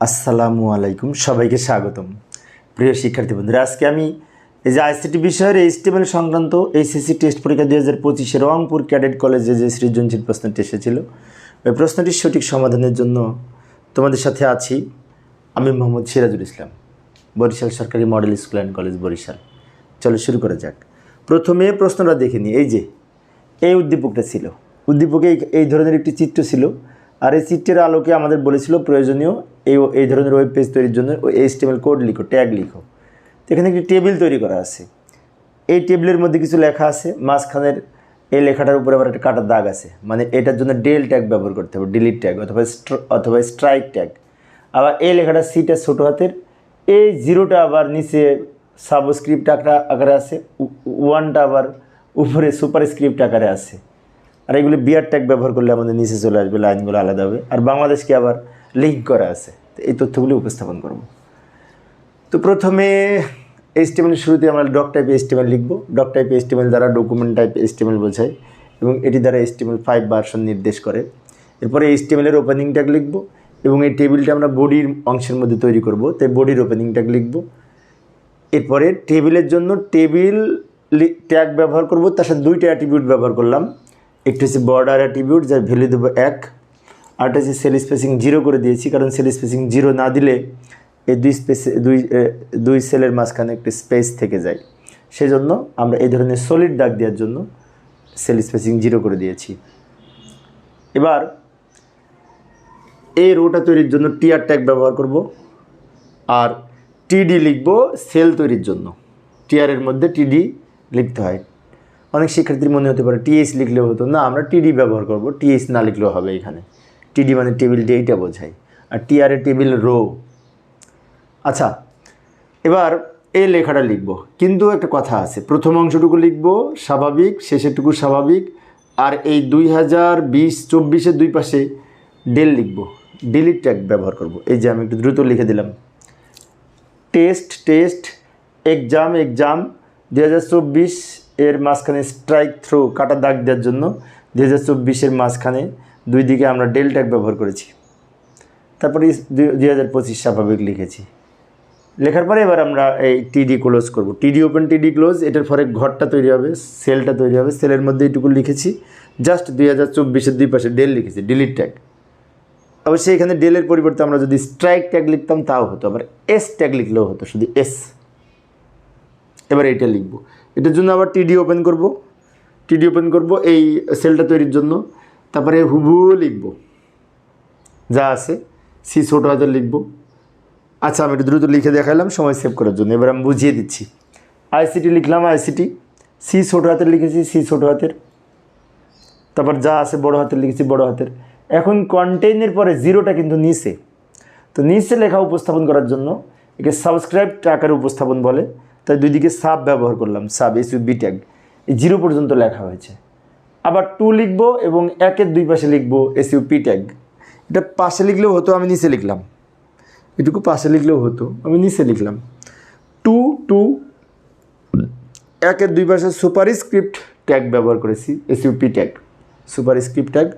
আসসালামু আলাইকুম, সবাইকে স্বাগতম। প্রিয় শিক্ষার্থী বন্ধুরা, আজকে আমি এই যে আইসিটি বিষয়ের এইচটিএমএল সংক্রান্ত এইচএসসি টেস্ট পরীক্ষা দুই হাজার পঁচিশে রংপুর ক্যাডেট কলেজে যে সৃজনশীল প্রশ্নটি এসেছিল, ওই প্রশ্নটির সঠিক সমাধানের জন্য তোমাদের সাথে আছি আমি মোহাম্মদ সিরাজুল ইসলাম, বরিশাল সরকারি model school and college Barishal. চলো শুরু করা যাক। প্রথমে প্রশ্নটা দেখে নিই। এই যে, এই উদ্দীপকটা ছিল। উদ্দীপকে এই- এই ধরনের একটি চিত্র ছিল, আর এই চিত্রের আলোকে আমাদের বলেছিল প্রয়োজনীয় এই এই ধরনের ওয়েব পেজ তৈরির জন্য ওই এইচটিএমএল কোড লিখো ট্যাগ লিখো। তো এখানে একটি টেবিল তৈরি করা আছে। এই টেবিলের মধ্যে কিছু লেখা আছে, মাঝখানের এই লেখাটার উপরে আবার একটা কাটার দাগ আছে। মানে এটার জন্য ডেল ট্যাগ ব্যবহার করতে হবে ডিলিট ট্যাগ অথবা অথবা স্ট্রাইক ট্যাগ আবার এই লেখাটা সিটা ছোটো হাতের এই জিরোটা আবার নিচে সাবস্ক্রিপ্ট আকারে আকারে আছে ওয়ানটা আবার উপরে সুপার স্ক্রিপ্ট আকারে আছে। আর এগুলো বিয়ার ট্যাগ ব্যবহার করলে আমাদের নিচে চলে আসবে লাইনগুলো আলাদা হবে। আর বাংলাদেশকে আবার লিঙ্ক করা আছে। এই তথ্যগুলি উপস্থাপন করব। তো প্রথমে এইচটিএমএল শুরুতে আমরা ডক টাইপ এইচটিএমএল লিখব। ডক টাইপ এইচটিএমএল দ্বারা ডকুমেন্ট টাইপ এইচটিএমএল বোঝায় এবং এটি দ্বারা এইচটিএমএল ফাইভ ভার্সন নির্দেশ করে। এরপরে এইচটিএমএলের ওপেনিং ট্যাগ লিখব এবং এই টেবিলটা আমরা বডির অংশের মধ্যে তৈরি করব। তাই বডির ওপেনিং ট্যাগ লিখব। এরপরে টেবিলের জন্য টেবিল ট্যাগ ব্যবহার করব। তার সাথে দুইটা অ্যাট্রিবিউট ব্যবহার করলাম। একটি হচ্ছে বর্ডার অ্যাট্রিবিউট যার ভ্যালু দেবো এক। আরটা হচ্ছে সেল স্পেসিং জিরো করে দিয়েছি, কারণ সেল স্পেসিং জিরো না দিলে এই দুই স্পেস দুই দুই সেলের মাঝখানে একটি স্পেস থেকে যায়। সেজন্য আমরা এই ধরনের সলিড দাগ দেওয়ার জন্য সেল স্পেসিং জিরো করে দিয়েছি। এবার এই রোটা তৈরির জন্য টিআর ট্যাগ ব্যবহার করব, আর টিডি লিখব সেল তৈরির জন্য। টিআরের মধ্যে টিডি লিখতে হয়। অনেক শিক্ষার্থীর মনে হতে পারে টিএস লিখলেও হতো না, আমরা টিডি ব্যবহার করব টিএস না লিখলেও হবে এখানে। টিডি মানে টেবিল এইটা বোঝায় আর টিআর টেবিল রো। আচ্ছা এবার এই লেখাটা লিখব। কিন্তু একটা কথা আছে, প্রথম অংশটুকু লিখব, স্বাভাবিক, শেষেরটুকু স্বাভাবিক, আর এই দুই হাজার বিশ চব্বিশের দুই পাশে ডেল লিখব ডিলিট ট্যাগ ব্যবহার করব। এই যে আমি একটু দ্রুত লিখে দিলাম। টেস্ট টেস্ট এক্সাম এক্সাম দু হাজার চব্বিশ এর মাঝখানে স্ট্রাইক থ্রো কাটা দাগ দেওয়ার জন্য দু হাজার চব্বিশের মাঝখানে দুই দিকে আমরা ডেল ট্যাগ ব্যবহার করেছি। তারপরে দুই হাজার পঁচিশ স্বাভাবিক লিখেছি। লেখার পরে এবার আমরা এই টিডি ক্লোজ করব। টিডি ওপেন টিডি ক্লোজ এটার পরে ঘরটা তৈরি হবে সেলটা তৈরি হবে সেলের মধ্যে এইটুকু লিখেছি। জাস্ট দুই হাজার চব্বিশের দুই পাশে ডেল লিখেছি ডিলিট ট্যাগ অবশ্যই এখানে ডেলের পরিবর্তে আমরা যদি স্ট্রাইক ট্যাগ লিখতাম তাও হতো, আবার এস ট্যাগ লিখলেও হতো, শুধু এস এবার এটা লিখব। এটার জন্য আবার টিডি ওপেন করব। টিডি ওপেন করব এই সেলটা তৈরির জন্য। তারপরে হুবহু লিখব। যা আছে সি ছোট হাতের লিখব। আচ্ছা আমি দ্রুত লিখে দেখালাম সময় সেভ করার জন্য। এবার আমি বুঝিয়ে দিচ্ছি। আইসিটি লিখলাম আইসিটি সি ছোট হাতের লিখেছি সি ছোট হাতের। তারপর যা আছে, বড় হাতের লিখেছি, বড় হাতের। এখন কন্টেইনের পরে জিরোটা কিন্তু নিচে। তো নিচে লেখা উপস্থাপন করার জন্য একে সাবস্ক্রাইব আকারে উপস্থাপন বলে। তাই দুই দিকে সাব ব্যবহার করলাম, সাব এস বি ট্যাগ এই জিরো পর্যন্ত লেখা হয়েছে। আবার টু লিখব এবং একের দুই পাশে লিখব এস ইউ ট্যাগ এটা পাশে লিখলেও হতো, আমি নিচে লিখলাম। এটুকু পাশে লিখলেও হতো, আমি নিচে লিখলাম। টু টু একের দুই পাশে সুপার স্ক্রিপ্ট ট্যাগ ব্যবহার করেছি S SUP tag superscript tag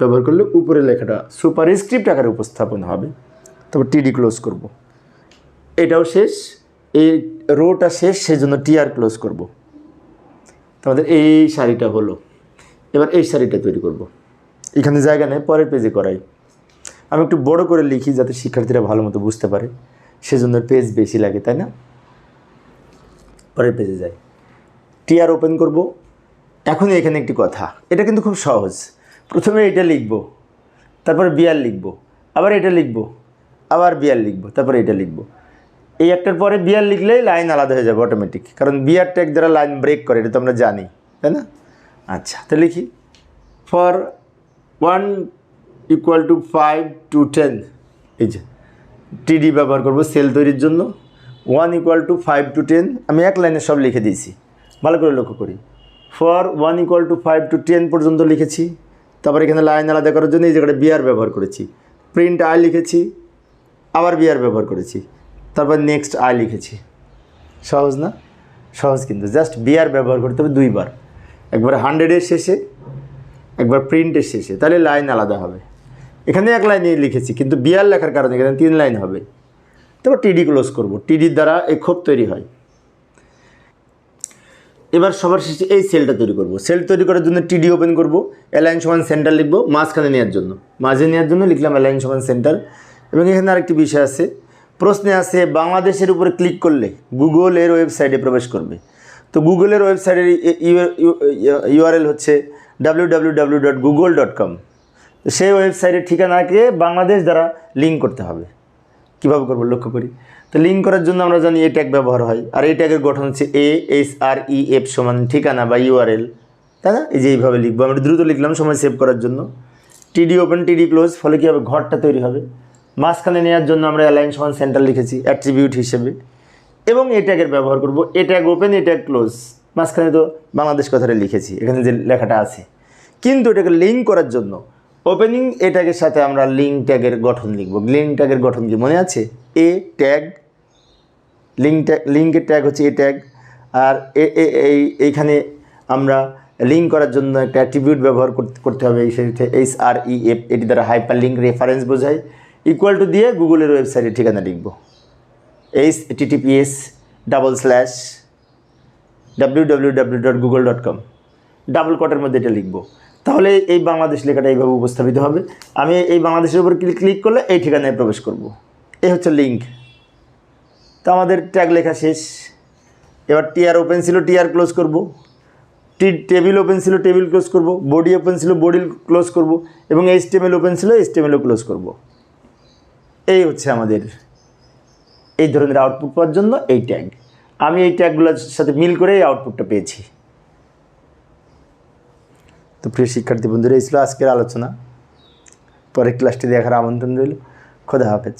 ব্যবহার করলে উপরে লেখাটা সুপার স্ক্রিপ্ট আকারে উপস্থাপন হবে। তারপর টিডি ক্লোজ করব। এটাও শেষ। এই রোটা শেষ সেই সেজন্য টিআর ক্লোজ করব। তোমাদের এই শাড়িটা হলো। এবার এই শাড়িটা তৈরি করব। এখানে জায়গা নেই, পরের পেজে করাই। আমি একটু বড় করে লিখি যাতে শিক্ষার্থীরা ভালো মতো বুঝতে পারে। সেজন্য পেজ বেশি লাগে, তাই না? পরের পেজে যাই। টিআর ওপেন করব। এখন এখানে একটি কথা। এটা কিন্তু খুব সহজ। প্রথমে এটা লিখব। তারপর বিয়ার লিখব। আবার এটা লিখব। আবার বিয়ার লিখব। তারপরে এটা লিখব। এই একটার পরে বিয়ার লিখলেই লাইন আলাদা হয়ে যাবে অটোমেটিক কারণ বিয়ার ট্যাগ দ্বারা লাইন ব্রেক করে, এটা তো আমরা জানি, তাই না? আচ্ছা তো লিখি। For one equal to five to ten এই যে টিডি ব্যবহার করব সেল তৈরির জন্য। One equal to five to ten আমি এক লাইনে সব লিখে দিয়েছি। ভালো করে লক্ষ্য করি। For one equal to five to ten পর্যন্ত লিখেছি। তারপর এখানে লাইন আলাদা করার জন্য এই জায়গাটা বিয়ার ব্যবহার করেছি। প্রিন্ট আই লিখেছি। আবার বিয়ার ব্যবহার করেছি। তারপর নেক্সট আই লিখেছি। সহজ না? সহজ কিন্তু। জাস্ট বিয়ার ব্যবহার করতে হবে দুইবার। একবার হান্ড্রেডের শেষে, একবার প্রিন্টের শেষে। তাহলে লাইন আলাদা হবে। এখানে এক লাইনে লিখেছি, কিন্তু বিয়ার লেখার কারণে এখানে তিন লাইন হবে। তারপর টিডি ক্লোজ করব। টিডির দ্বারা এই ক্ষোভ তৈরি হয়। এবার সবার শেষে এই সেলটা তৈরি করব। সেল তৈরি করার জন্য টিডি ওপেন করব। অ্যালাইন সমান সেন্টার লিখব। মাঝখানে নেওয়ার জন্য। মাঝে নেওয়ার জন্য লিখলাম অ্যালাইন সমান সেন্টার এবং এখানে আরেকটি বিষয় আছে। প্রশ্নে আছে, বাংলাদেশের উপরে ক্লিক করলে গুগলের ওয়েবসাইটে প্রবেশ করবে। তো গুগলের ওয়েবসাইটের ইউআরএল হচ্ছে W W W dot Google dot com সেই ওয়েবসাইটের ঠিকানাকে বাংলাদেশ দ্বারা লিঙ্ক করতে হবে। কীভাবে করব? লক্ষ্য করি। তো লিঙ্ক করার জন্য আমরা জানি এই ট্যাগ ব্যবহার হয়। আর এই ট্যাগের গঠন হচ্ছে A S R E F সমান ঠিকানা বা ইউআরএল তাই না? এই যে এইভাবে লিখব। আমরা দ্রুত লিখলাম সময় সেভ করার জন্য। টিডি ওপেন টিডি ক্লোজ ফলে কী হবে? ঘরটা তৈরি হবে। মাঝখানে নেওয়ার জন্য আমরা অ্যালাইন সমান সেন্টার লিখেছি অ্যাট্রিবিউট হিসেবে। এবং এই ট্যাগের ব্যবহার করব, A tag open A tag close মাঝখানে তো বাংলাদেশ কথাটা লিখেছি, এখানে যে লেখাটা আছে। কিন্তু এটাকে লিঙ্ক করার জন্য ওপেনিং এ ট্যাগের সাথে আমরা লিঙ্ক ট্যাগের গঠন লিখব। লিঙ্ক ট্যাগের গঠন কি মনে আছে? এ ট্যাগ লিঙ্ক ট্যাগ লিঙ্কের ট্যাগ হচ্ছে এ ট্যাগ আর এ, এ- এই, এইখানে আমরা লিঙ্ক করার জন্য একটা অ্যাট্রিবিউট ব্যবহার করতে হবে, এই এইচ আর ই এফ এটি দ্বারা হাইপার লিঙ্ক রেফারেন্স বোঝায়। ইকুয়াল টু দিয়ে গুগলের ওয়েবসাইটের ঠিকানা লিখব। H TTPS double slash W dot Google dot com double কটের মধ্যে এটা লিখব। তাহলে এই বাংলাদেশ লেখাটা এইভাবে উপস্থাপিত হবে। আমি এই বাংলাদেশের উপর ক্লিক ক্লিক করলে এই ঠিকানায় প্রবেশ করব। এই হচ্ছে লিঙ্ক তো আমাদের ট্যাগ লেখা শেষ। এবার টিআর ওপেন ছিল টিআর ক্লোজ করব। টি টেবিল ওপেন ছিল টেবিল ক্লোজ করব। বডি ওপেন ছিল বডি ক্লোজ করব। এবং এইচ টেমেল ওপেন ছিল এইচ টেমেলও ক্লোজ করব। এই হচ্ছে আমাদের এই ধরনের আউটপুট পাওয়ার জন্য এই ট্যাগ আমি এই ট্যাগগুলোর সাথে মিল করে এই আউটপুটটা পেয়েছি। তো প্রিয় শিক্ষার্থী বন্ধুরা, এই ছিল আজকের আলোচনা। পরের ক্লাসটি দেখার আমন্ত্রণ রইল। খোদা হাফেজ।